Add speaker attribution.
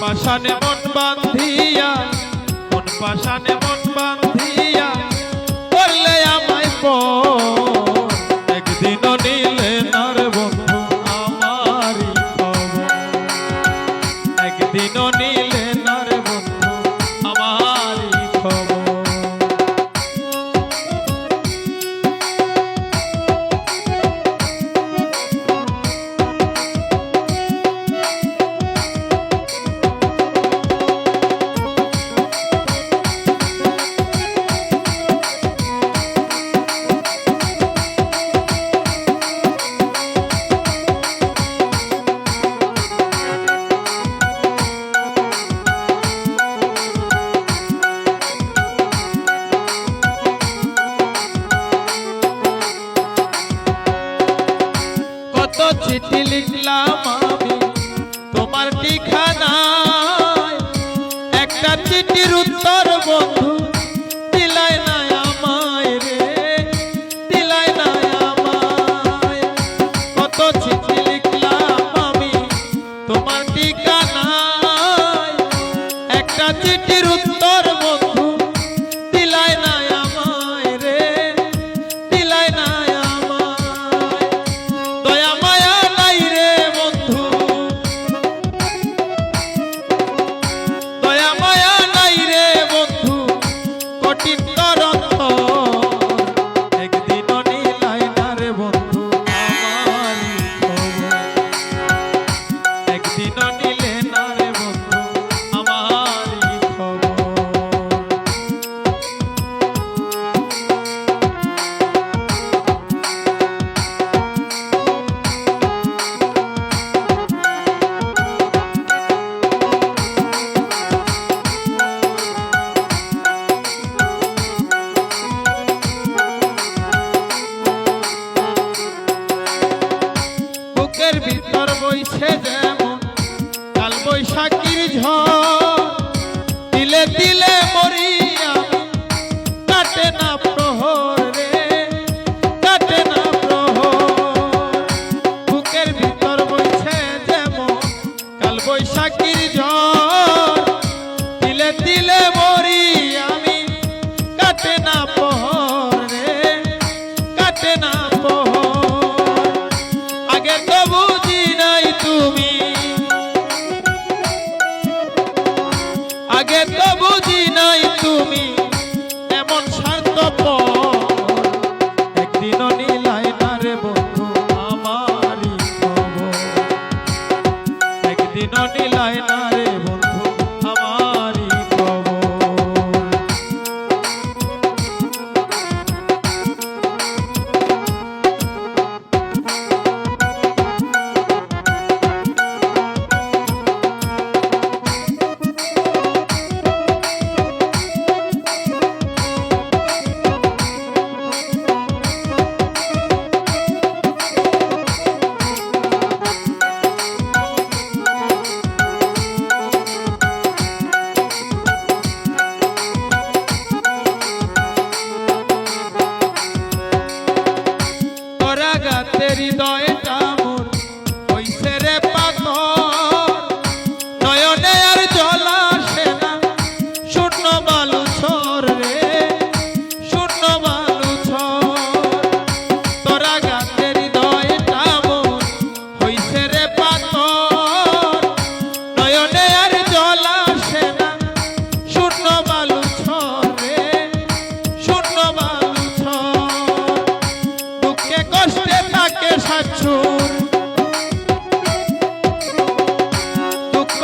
Speaker 1: পাশানে মন বান্ধিয়া মন পাশানে মন বান্ধিয়া বললে আমায় প, একদিনও নিলে নার বন্ধু আমারি একদিনও নিলে নার বন্ধু আমারি খবর চিঠি লিখলাম আমি। তোমার ঠিকানা একটা চিঠির উত্তর বন্ধু। বুকের ভিতর বইছে যেমন কাল বৈশাখীর ঝড়। দিলে দিলে মরিয়া কাটে না প্রহর। তুমি এমন শান্ত একদিন নীলাই না রে বন্ধু আমার একদিন একদিনও নীলাই না